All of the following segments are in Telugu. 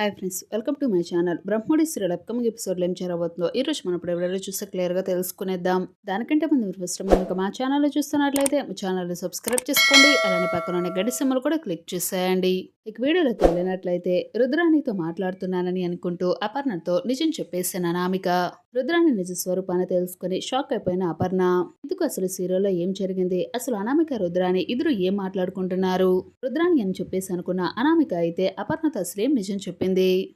Hi friends welcome to my channel Brahmamudi serial upcoming ఎపిసోడ్లో ఏం చేరబోతుందో ఈ రోజు మనం ఇప్పుడు ఎవరైనా చూస్తే క్లియర్గా తెలుసుకునేద్దాం. దానికంటే ముందు ఫస్ట్ మనకు మా ఛానల్లో చూస్తున్నట్లయితే మా ఛానల్ని సబ్స్క్రైబ్ చేసుకోండి. అలానే పక్కన గడి సిమ్మలు కూడా క్లిక్ చేసేయండి. ఇక వీడియోలోకి వెళ్ళినట్లయితే రుద్రాణితో మాట్లాడుతున్నానని అనుకుంటూ అపర్ణతో నిజం చెప్పేసిన అనామిక. రుద్రాణి నిజ స్వరూపాన్ని తెలుసుకుని షాక్ అయిపోయిన అపర్ణ. ఇందుకు అసలు సీరియల్లో ఏం జరిగింది? అసలు అనామిక రుద్రాణి ఇద్దరు ఏం మాట్లాడుకుంటున్నారు? రుద్రాణి అని చెప్పేసి అనుకున్న అనామిక అయితే అపర్ణతో అసలు ఏం నిజం చెప్పింది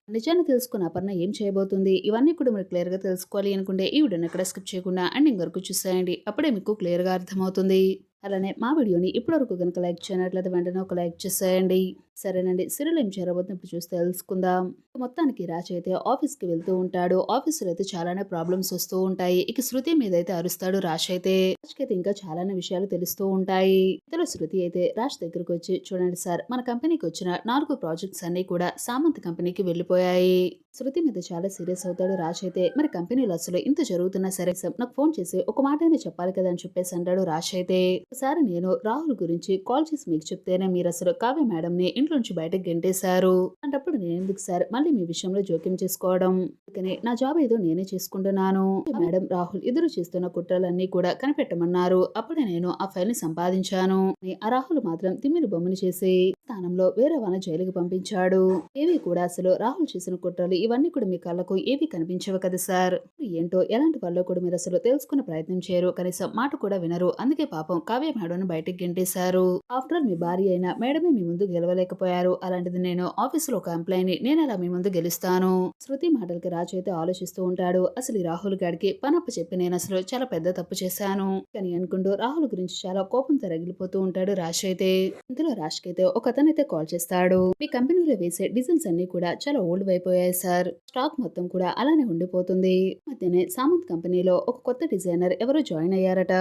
నిజాన్ని తెలుసుకున్న అపర్ణ ఏం చేయబోతుంది? ఇవన్నీ కూడా మీరు క్లియర్గా తెలుసుకోవాలి అనుకుంటే ఈ వీడియోని ఎక్కడ స్కిప్ చేయకుండా అండ్ ఇంకొరకు చూసేయండి. అప్పుడే మీకు క్లియర్గా అర్థమవుతుంది. అలానే మా వీడియోని ఇప్పటివరకు కనుక లైక్ చేయనట్లయితే వెంటనే ఒక లైక్ చేసేయండి. సరేనండి. సీరియల్ ఏం చేరబోతుంది ఇప్పుడు చూస్తే తెలుసుకుందాం. మొత్తానికి రాజు అయితే ఆఫీస్కి వెళ్తూ ఉంటాడు. ఆఫీసులో అయితే చాలానే ప్రాబ్లమ్స్ వస్తూ ఉంటాయి. ఇక శృతి మీద అయితే అరుస్తాడు రాజ్ అయితే. రాజ్కి ఇంకా చాలానే విషయాలు తెలుస్తూ ఉంటాయి. ఇంతలో శృతి అయితే రాజ్ దగ్గరకు వచ్చి చూడండి సార్ మన కంపెనీకి వచ్చిన నాలుగు ప్రాజెక్ట్స్ అన్ని కూడా సామంత్ కంపెనీకి వెళ్ళిపోయాయి. శృతి మీద చాలా సీరియస్ అవుతాడు రాజ్ అయితే. మరి కంపెనీలో అసలు ఇంత జరుగుతున్నా సరే నాకు ఫోన్ చేసి ఒక మాట అయినా చెప్పాలి కదా అని చెప్పేసి అంటాడు రాజ్ అయితే. ఒకసారి నేను రాహుల్ గురించి కాల్ చేసి మీకు చెప్తేనే మీరు అసలు కావ్య మేడం ని ఇంట్లో నుంచి బయటకు గెంటేశారు. అంటప్పుడు నేను ఎందుకు సార్? మళ్ళీ మీ విషయంలో జోక్యం చేసుకోవడం. అందుకని నా జాబ్ ఏదో నేనే చేసుకుంటున్నాను. మేడం రాహుల్ ఇద్దరు చేస్తున్న కుట్రలన్నీ కూడా కనిపెట్టమన్నారు. అప్పుడే నేను ఆ ఫైల్ని సంపాదించాను ఆ రాహుల్ మాత్రం తిమ్మిరి బొమ్మని చేసి స్థానంలో వేరే వాళ్ళ జైలుకి పంపించాడు. ఏవి కూడా అసలు రాహుల్ చేసిన కుట్రలు ఇవన్నీ కూడా మీ కళ్ళకు ఏవి కనిపించవు కదా సార్? ఏంటో ఎలాంటి వాళ్ళు కూడా మీరు అసలు తెలుసుకునే ప్రయత్నం చేయరు. కనీసం మాట కూడా వినరు. అందుకే పాపం కావ్య మేడం బయటికి గెంటేశారు. ఆఫ్టర్ ఆల్ మీ భార్య అయిన మేడమే మీ ముందు గెలవలేకపోయారు. అలాంటిది నేను ఆఫీసులో ఒక ఎంప్లాయీని నేను అలా మీ ముందు గెలుస్తాను. శృతి మాటలకి రాజు అయితే ఆలోచిస్తూ ఉంటాడు. అసలు ఈ రాహుల్ గాడికి పనప్ప చెప్పి నేను అసలు చాలా పెద్ద తప్పు చేశాను. కానీ అనుకుంటూ రాహుల్ గురించి చాలా కోపంతో రగిలిపోతూ ఉంటాడు రాజ్ అయితే. ఇందులో రాజ్ అయితే ఒక అతనైతే కాల్ చేస్తాడు. మీ కంపెనీలో వేసే డిజైన్స్ అన్ని కూడా చాలా ఓల్డ్ అయిపోయాయి సార్. స్టాక్ మొత్తం కూడా అలానే ఉండిపోతుంది. మధ్యనే సామంత్ కంపెనీలో ఒక కొత్త డిజైనర్ ఎవరో జాయిన్ అయ్యారట.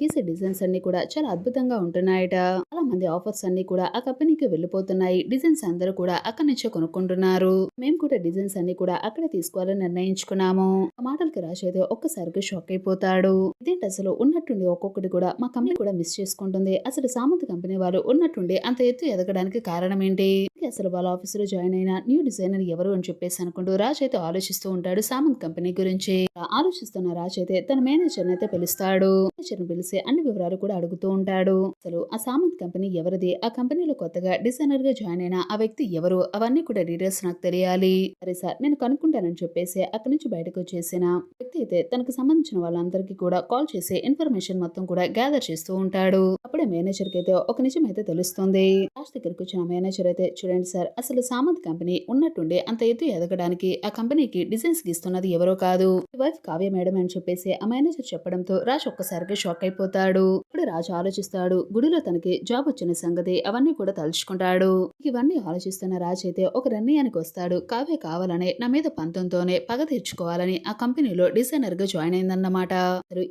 గీసే డిజైన్స్ అన్ని కూడా చాలా అద్భుతంగా ఉంటున్నాయట. చాలా మంది ఆఫర్స్ అన్ని కూడా ఆ కంపెనీకి వెళ్ళిపోతున్నాయి. డిజైన్స్ అందరూ కూడా అక్కడి నుంచే కొనుక్కుంటున్నారు. మేము కూడా డిజైన్స్ అన్ని కూడా అక్కడే తీసుకోవాలని నిర్ణయించుకున్నాము. ఆ మాటలకి రాసి అయితే షాక్ అయిపోతాడు. ఇదేంటి అసలు? ఉన్నట్టుండి ఒక్కొక్కటి కూడా మా కంపెనీ కూడా మిస్ చేసుకుంటుంది. అసలు సామంత్ కంపెనీ వాళ్ళు ఉన్నట్టుండి అంత ఎత్తు ఎదగడానికి కారణం ఏంటి అసలు వాళ్ళ ఆఫీస్లో జాయిన్ అయిన న్యూ డిజైనర్ ఎవరు అని చెప్పేసి అనుకుంటూ రాజ్ అయితే ఆలోచిస్తూ ఉంటాడు సామంత్ కంపెనీ గురించి. ఆలోచిస్తున్న రాజ్ అయితే తన మేనేజర్ అయితే పిలుస్తాడు. మేనేజర్ పిలిచి అన్ని వివరాలు కూడా అడుగుతూ ఉంటాడు. అసలు ఆ సామంత్ కంపెనీ ఎవరిది? ఆ కంపెనీలో కొత్తగా డిజైనర్గా జాయిన్ అయిన ఆ వ్యక్తి ఎవరు? అవన్నీ కూడా డీటెయిల్స్ నాకు తెలియాలి. సరే సార్ నేను కనుక్కుంటానని చెప్పేసి అక్కడి నుంచి బయటకు వచ్చేసిన వ్యక్తి అయితే తనకు సంబంధించిన వాళ్ళందరికీ కూడా కాల్ చేసి ఇన్ఫర్మేషన్ మొత్తం కూడా గ్యాదర్ చేస్తూ ఉంటాడు. అప్పుడే మేనేజర్కి అయితే ఒక నిజం అయితే తెలుస్తుంది. లాస్ట్ దగ్గరికి వచ్చిన మేనేజర్ అయితే చూడండి సార్ అసలు సామంత్ కంపెనీ ఉన్నట్టుండి అంత ఎత్తు ఎదగడానికి ఆ కంపెనీకి డిజైన్స్ గీస్తున్నది ఎవరో కాదు. వైఫ్ కావ్య మేడం అని చెప్పేసి ఆ మేనేజర్ చెప్పడంతో రాజ్ ఒక్కసారిగా షాక్ అయిపోతాడు. ఇప్పుడు రాజు ఆలోచిస్తాడు. గుడిలో తనకి జాబ్ వచ్చిన సంగతి అవన్నీ కూడా తలుచుకుంటాడు. ఇవన్నీ ఆలోచిస్తున్న రాజు అయితే ఒక నిర్ణయానికి వస్తాడు. కావ్య కావాలనే నా మీద పంతంతోనే పగ తీర్చుకోవాలని ఆ కంపెనీలో డిజైనర్గా జాయిన్ అయిందన్నమాట.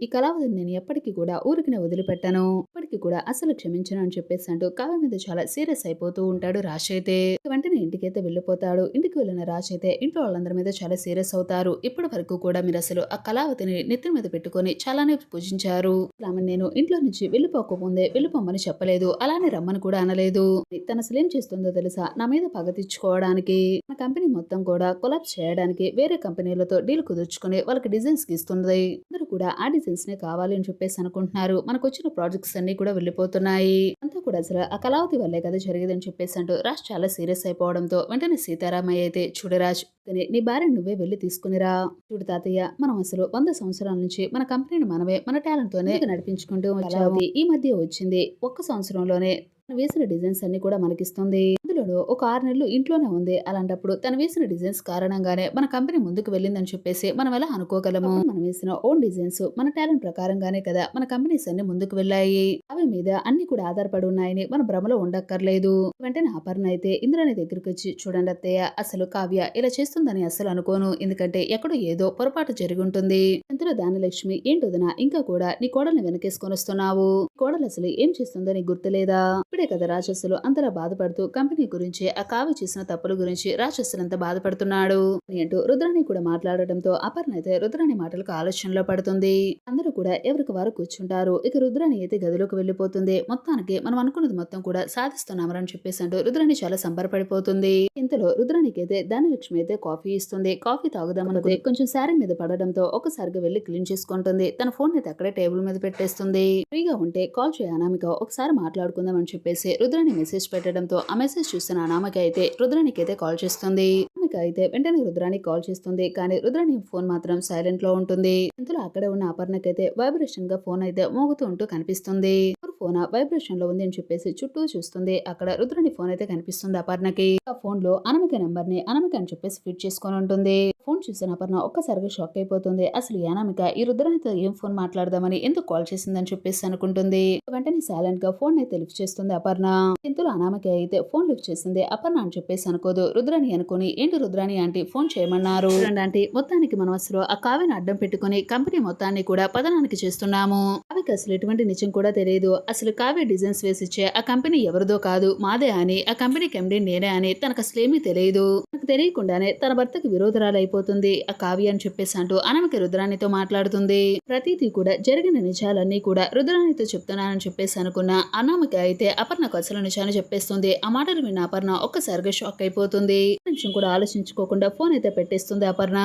ఈ కళావతిని నేను ఎప్పటికీ కూడా ఊరికి వదిలిపెట్టాను. ఇప్పటికీ కూడా అసలు క్షమించను అని చెప్పేసి అంటూ కావ్య మీద చాలా సీరియస్ అయిపోతూ ఉంటాడు రాజ్ అయితే. వెంటనే ఇంటికైతే వెళ్ళిపోతాడు. ఇంటికి వెళ్ళిన రాజ్ అయితే ఇంట్లో వాళ్ళందరి మీద చాలా సీరియస్ అవుతారు. ఇప్పటి వరకు కూడా మీరు అసలు ఆ కళావతిని నెత్తి మీద పెట్టుకొని చాలానే పూజించారు. ఆమె నేను ఇంట్లో నుంచి వెళ్ళిపోకముందే వెళ్ళిపోమని చెప్పలేదు. అలానే రమ్మని కూడా అనలేదు. తన అసలు ఏం చేస్తుందో తెలుసా? నా మీద పగ తెచ్చుకోవడానికి నా కంపెనీ మొత్తం కూడా కొలాప్స్ చేయడానికి వేరే కంపెనీలతో డీల్ కుదుర్చుకుని వాళ్ళకి డిజైన్స్ ఇస్తున్నది అందరూ కూడా ఆ డిజైన్స్ నే కావాలి అని చెప్పేసి అనుకుంటున్నారు. మనకు వచ్చిన ప్రాజెక్ట్స్ అన్ని కూడా వెళ్ళిపోతున్నాయి. అంతా కూడా అసలు ఆ కళావతి వల్లే కదా జరిగేదని చెప్పేసి అంటూ రాజ్ చాలా సీరియస్ అయిపోవడంతో వెంటనే సీతారామయ్య అయితే చూడరాజ్ కానీ నీ భార్య నువ్వే వెళ్ళి తీసుకునిరా. చూడు తాతయ్య మనం అసలు వంద సంవత్సరాల నుంచి మన కంపెనీని మనమే మన టాలెంట్ తోనే నడిపించుకుంటూ వచ్చాము. ఈ మధ్య వచ్చింది. ఒక్క సంవత్సరంలోనే వేసిన డిజైన్స్ అన్ని కూడా మనకిస్తుంది. అందులో ఒక ఆరు నెలలు ఇంట్లోనే ఉంది. అలాంటప్పుడు తను వేసిన డిజైన్స్ కారణంగానే మన కంపెనీ ముందుకు వెళ్ళిందని చెప్పేసి మనం ఎలా అనుకోగలము? మనం వేసిన ఓన్ డిజైన్స్ మన టాలెంట్ ప్రకారంగానే కదా మన కంపెనీస్ అన్ని ముందుకు వెళ్ళాయి. అవి మీద అన్ని కూడా ఆధారపడి ఉన్నాయని మన భ్రమలో ఉండక్కర్లేదు. వెంటనే అపర్ణ అయితే ఇంద్రాని దగ్గరికి వచ్చి చూడండి అత్తయ్య అసలు కావ్య ఇలా చేస్తుందని అసలు అనుకోను. ఎందుకంటే ఎక్కడో ఏదో పొరపాటు జరిగి ఉంటుంది. ఇంతలో దానలక్ష్మి ఏంటొదినా ఇంకా కూడా నీ కోడల్ని వెనకేసుకొని వస్తున్నావు? కోడలు అసలు ఏం చేస్తుందో నీకు గుర్తులేదా? ఇక్కడే కదా రాక్షసులు అంతలా బాధపడుతూ కంపెనీ గురించి ఆ కావి చేసిన తప్పుల గురించి రాక్షసులంతా బాధపడుతున్నాడు అంటూ రుద్రాణి కూడా మాట్లాడటంతో అపర్ణ అయితే రుద్రాణి మాటలకు ఆలోచనలో పడుతుంది. అందరూ కూడా ఎవరికి వారు కూర్చుంటారు. ఇక రుద్రాణి అయితే గదిలోకి వెళ్ళిపోతుంది. మొత్తానికి మనం అనుకున్నది మొత్తం కూడా సాధిస్తున్నామని చెప్పేసి అంటూ రుద్రాణి చాలా సంబరపడిపోతుంది. ఇంతలో రుద్రాణికి అయితే ధనలక్ష్మి అయితే కాఫీ ఇస్తుంది. కాఫీ తాగుదామన్నది కొంచెం శారీ మీద పడడంతో ఒకసారిగా వెళ్ళి క్లీన్ చేసుకుంటుంది. తన ఫోన్ అయితే అక్కడే టేబుల్ మీద పెట్టేస్తుంది. ఫ్రీగా ఉంటే కాల్ చేయ అనామిక. ఒకసారి మాట్లాడుకుందాం అని చెప్పేసి రుద్రాణి మెసేజ్ పెట్టడంతో ఆ మెసేజ్ చూసిన అనామిక అయితే రుద్రానికి అయితే కాల్ చేస్తుంది. అనామిక అయితే వెంటనే రుద్రానికి కాల్ చేస్తుంది. కానీ రుద్రాని ఫోన్ మాత్రం సైలెంట్లో ఉంటుంది. ఇంతలో అక్కడే ఉన్న అపర్ణకైతే వైబ్రేషన్గా ఫోన్ అయితే మోగుతూ ఉంటూ కనిపిస్తుంది. ఫోన్ వైబ్రేషన్లో ఉంది అని చెప్పేసి చుట్టూ చూస్తుంది. అక్కడ రుద్రుని ఫోన్ అయితే కనిపిస్తుంది అపర్ణకి. ఆ ఫోన్లో అనామిక నెంబర్ని అనామిక అని చెప్పేసి ఫిట్ చేసుకొని ఉంటుంది. ఫోన్ చూసిన అపర్ణ ఒక్కసారిగా షాక్ అయిపోతుంది. అసలు ఈ అనామిక ఈ రుద్రాణితో ఏం ఫోన్ మాట్లాడదామని ఎందుకు కాల్ చేసిందని చెప్పేసి అనుకుంటుంది. వెంటనే సైలెంట్గా ఫోన్ అయితే లిఫ్ట్ చేస్తుంది అపర్ణ. ఇంతలో అనామిక అయితే ఫోన్ లిఫ్ట్ చేసింది అపర్ణ అని చెప్పేసి అనుకోదు. రుద్రాని అనుకుని ఏంటి రుద్రాని ఆంటీ ఫోన్ చేయమన్నారు. ఆంటీ మొత్తానికి మనం అసలు ఆ కావ్యను అడ్డం పెట్టుకుని కంపెనీ మొత్తాన్ని కూడా పతనానికి చేస్తున్నాము. కావ్యకి అసలు ఎటువంటి నిజం కూడా తెలియదు. అసలు కావ్య డిజైన్స్ వేసిచ్చే ఆ కంపెనీ ఎవరిదో కాదు మాదే అని ఆ కంపెనీకి ఎండి నేనే అని తనకు అసలు ఏమీ తెలియదు. తనకు తెలియకుండానే తన భర్తకు విరోధరాలైపోతుంది ఆ కావ్య అని చెప్పేసి అంటూ అనమకి రుద్రాణితో మాట్లాడుతుంది. ప్రతిదీ కూడా జరిగిన నిజాలన్నీ కూడా రుద్రాణితో చెప్తున్నానని చెప్పేసి అనుకున్న అనామకి అయితే అపర్ణకు అసలు నిజాన్ని చెప్పేస్తుంది. ఆ మాటలు విన్న అపర్ణ ఒక్కసారిగా షాక్ అయిపోతుంది. నిమిషం కూడా ఆలోచించుకోకుండా ఫోన్ అయితే పెట్టేస్తుంది అపర్ణ.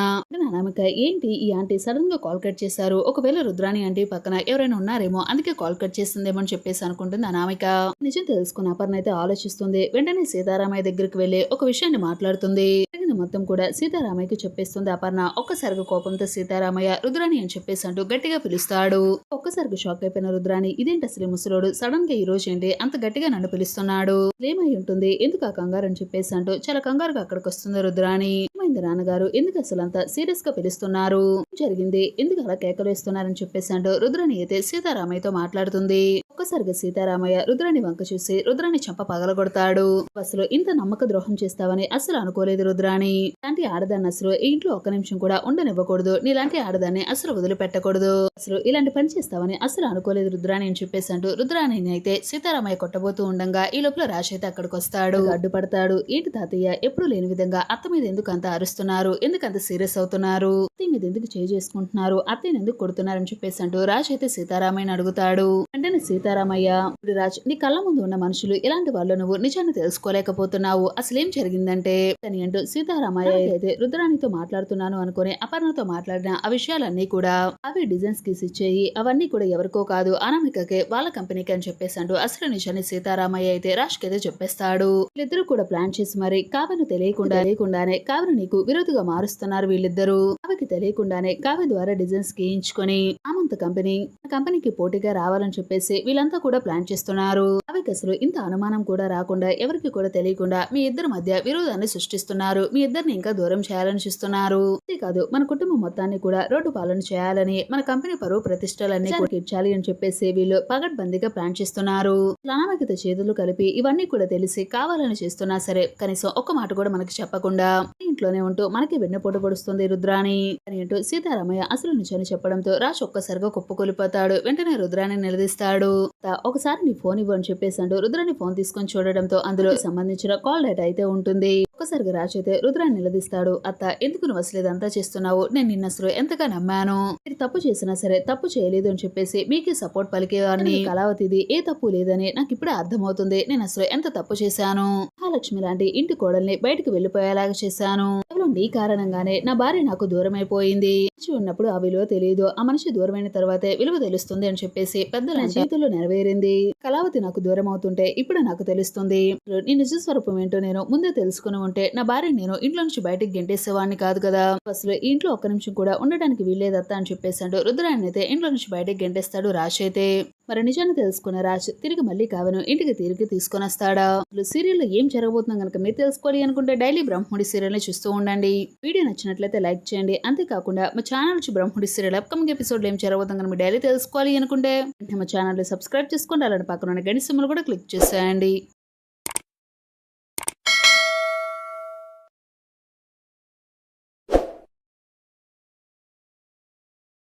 అనామిక ఏంటి? ఈ ఆంటీ సడన్గా కాల్ కట్ చేశారు. ఒకవేళ రుద్రాణి ఆంటీ పక్కన ఎవరైనా ఉన్నారేమో అందుకే కాల్ కట్ చేస్తుందేమో అని చెప్పేసి అనుకుంటుంది అనామిక. నిజం తెలుసుకున్న అపర్ణ అయితే ఆలోచిస్తుంది. వెంటనే సీతారామయ్య దగ్గరికి వెళ్ళి ఒక విషయాన్ని మాట్లాడుతుంది. జరిగిన మొత్తం కూడా సీతారామయ్యకి చెప్పేస్తుంది అపర్ణ. ఒక్కసారిగా కోపంతో సీతారామయ్య రుద్రాణి అని చెప్పేసి అంటూ గట్టిగా పిలుస్తాడు. ఒక్కసారిగా షాక్ అయిపోయిన రుద్రాణి ఇదేంటి అసలు ముసలోడు? సడన్గా ఈ రోజు ఏంటి? అంత గట్టిగా నన్ను పిలుస్తున్నాడు. ఏమై ఉంటుంది? ఎందుకు ఆ కంగారు? అని చెప్పేసి అంటూ చాలా కంగారుగా అక్కడికి వస్తుంది రుద్రాణి. ఏమైంది నాన్నగారు? ఎందుకు అసలు అంత సీరియస్గా పిలుస్తున్నారు జరిగింది? ఎందుకు అలా కేకలు వేస్తున్నారని చెప్పేసి అంటూ రుద్రాణి అయితే సీతారామయ్యతో మాట్లాడుతుంది. ఒక్కసారిగా సీతారామయ్య రుద్రాన్ని వంక చూసి రుద్రాణి చంప పగలగొడతాడు. అసలు ఇంత నమ్మక ద్రోహం చేస్తావని అసలు అనుకోలేదు రుద్రాని. ఇలాంటి ఆడదాన్ని అసలు ఈ ఇంట్లో ఒక్క నిమిషం కూడా ఉండనివ్వకూడదు. నీలాంటి ఆడదాన్ని అసలు వదిలిపెట్టకూడదు. అసలు ఇలాంటి పని చేస్తావని అసలు అనుకోలేదు రుద్రాణి అని చెప్పేసి అంటూ రుద్రాణిని అయితే సీతారామయ్య కొట్టబోతూ ఉండగా ఈ లోపల రాశి అయితే అక్కడికి వస్తాడు. అడ్డుపడతాడు. ఏంటి తాతయ్య? ఎప్పుడు లేని విధంగా అత్త మీద ఎందుకు అంత అరుస్తున్నారు? ఎందుకంత సీరియస్ అవుతున్నారు? అత్తయ్య మీద ఎందుకు చేయి చేసుకుంటున్నారు? అత్తయ్యని ఎందుకు కొడుతున్నారని చెప్పేసి అంటూ రాజ్ అయితే సీతారామయ్యని అడుగుతాడు. వెంటనే సీతారామయ్య "ఇప్పుడు రాజ్ నీ కళ్ళ ముందు ఉన్న మనుషులు ఇలాంటి వాళ్ళు నువ్వు నిజాన్ని తెలుసుకోలేకపోతున్నావు? అసలు ఏం జరిగిందంటే? అని అంటూ సీతారామయ్య అయితే రుద్రాణితో మాట్లాడుతున్నాను అనుకుని అపర్ణతో మాట్లాడిన ఆ విషయాలన్నీ కూడా అవి డిజైన్స్ గీసి ఇచ్చేయి. అవన్నీ కూడా ఎవరికో కాదు అనామికకే వాళ్ళ కంపెనీకి అని చెప్పేసి అంటూ అసలు నిజాన్ని సీతారామయ్య అయితే రాజ్ అయితే చెప్పేస్తాడు. వీళ్ళిద్దరూ కూడా ప్లాన్ చేసి మరి కావ్యను తెలియకుండా తెలియకుండానే కావ్యను నీకు విరోధిగా మారుస్తున్నారు వీళ్ళిద్దరూ. కావ్యకి తెలియకుండానే కావ్య ద్వారా డిజైన్స్ గీయించుకొని ఆమంత కంపెనీ కంపెనీకి పోటీగా రావాలని చెప్పేసి వీళ్ళంతా కూడా ప్లాన్ చేస్తున్నారు. అవికి అసలు ఇంత అనుమానం కూడా రాకుండా ఎవరికి కూడా తెలియకుండా మీ ఇద్దరి మధ్య విరోధాన్ని సృష్టిస్తున్నారు. మీ ఇద్దరిని ఇంకా దూరం చేయాలని చూస్తున్నారు. అంతేకాదు మన కుటుంబం మొత్తాన్ని కూడా రోడ్డు పాలన చేయాలని మన కంపెనీ పరువు ప్రతిష్టలన్నీ ఇచ్చాలి అని చెప్పేసి వీళ్ళు పగడ్బందీగా ప్లాన్ చేస్తున్నారు. అనామకిత చేతులు కలిపి ఇవన్నీ కూడా తెలిసి కావాలని చేస్తున్నా సరే కనీసం ఒక్క మాట కూడా మనకి చెప్పకుండా ఇంట్లోనే ఉంటూ మనకి వెన్నుపోటు పొడుస్తుంది రుద్రాణి. అని అంటూ సీతారామయ్య అసలు నిజాన్ని చెప్పడంతో రాజ్ ఒక్కసారిగా కుప్పకూలిపోతాడు వెంటనే రుద్రాణి నిలదీస్తాడు. "తా, ఒకసారి నీ ఫోన్ ఇవ్వు అని చెప్పేసి అంటూ రుద్రాణి ఫోన్ తీసుకొని చూడడంతో అందులో సంబంధించిన కాల్ డేటా అయితే ఉంటుంది. ఒక్కసారిగా రాజ్ అయితే రుద్రాన్ని నిలదీస్తాడు. అత్త ఎందుకు నువ్వు అసలు ఇదంతా చేస్తున్నావు? నేను నిన్న అసలు ఎంతగా నమ్మాను? మీరు తప్పు చేసినా సరే తప్పు చేయలేదు అని చెప్పేసి మీకే సపోర్ట్ పలికేవారిని కళావతిది ఏ తప్పు లేదని నాకు ఇప్పుడే అర్థమవుతుంది. నేను అసలు ఎంత తప్పు చేశాను? మహాలక్ష్మి లాంటి ఇంటి కోడల్ని బయటకు వెళ్ళిపోయేలాగా చేశాను. నీ కారణంగానే నా భార్య నాకు దూరం అయిపోయింది మనిషి ఉన్నప్పుడు ఆ విలువ తెలియదు ఆ మనిషి దూరమైన తర్వాతే విలువ తెలుస్తుంది అని చెప్పేసి పెద్దల చేతుల్లో నెరవేరింది. కళావతి నాకు దూరం అవుతుంటే ఇప్పుడు నాకు తెలుస్తుంది. నీ నిజ స్వరూపం ఏంటో నేను ముందే తెలుసుకుని ఉంటే నా భార్య నేను ఇంట్లో నుంచి బయటకు గెంటేసేవాడిని కాదు కదా. అసలు ఇంట్లో ఒక్క నిమిషం కూడా ఉండడానికి వీల్లేదత్త అని చెప్పేసాడు రుద్రాన్ని అయితే ఇంట్లో నుంచి బయటకు గెంటేస్తాడు రాశి అయితే. మరి నిజాన్ని తెలుసుకున్న రాజ్ తిరిగి మళ్ళీ కావను ఇంటికి తిరిగి తీసుకొని వస్తాడా? అసలు సీరియల్లో ఏం జరగబోతుందో కనుక మీరు తెలుసుకోవాలి అనుకుంటే డైలీ బ్రహ్మడి సీరియల్ని చూస్తూ ఉండండి. వీడియో నచ్చినట్లయితే లైక్ చేయండి. అంతేకాకుండా మా ఛానల్ నుంచి బ్రహ్మడి సీరియల్ అప్కమింగ్ ఎపిసోడ్లో ఏం జరగబోతుందో కనుక డైలీ తెలుసుకోవాలి అనుకుంటే మా ఛానల్ సబ్స్క్రైబ్ చేసుకోండి అలాంటి పక్కన గణిత గడి కూడా క్లిక్ చేసేయండి.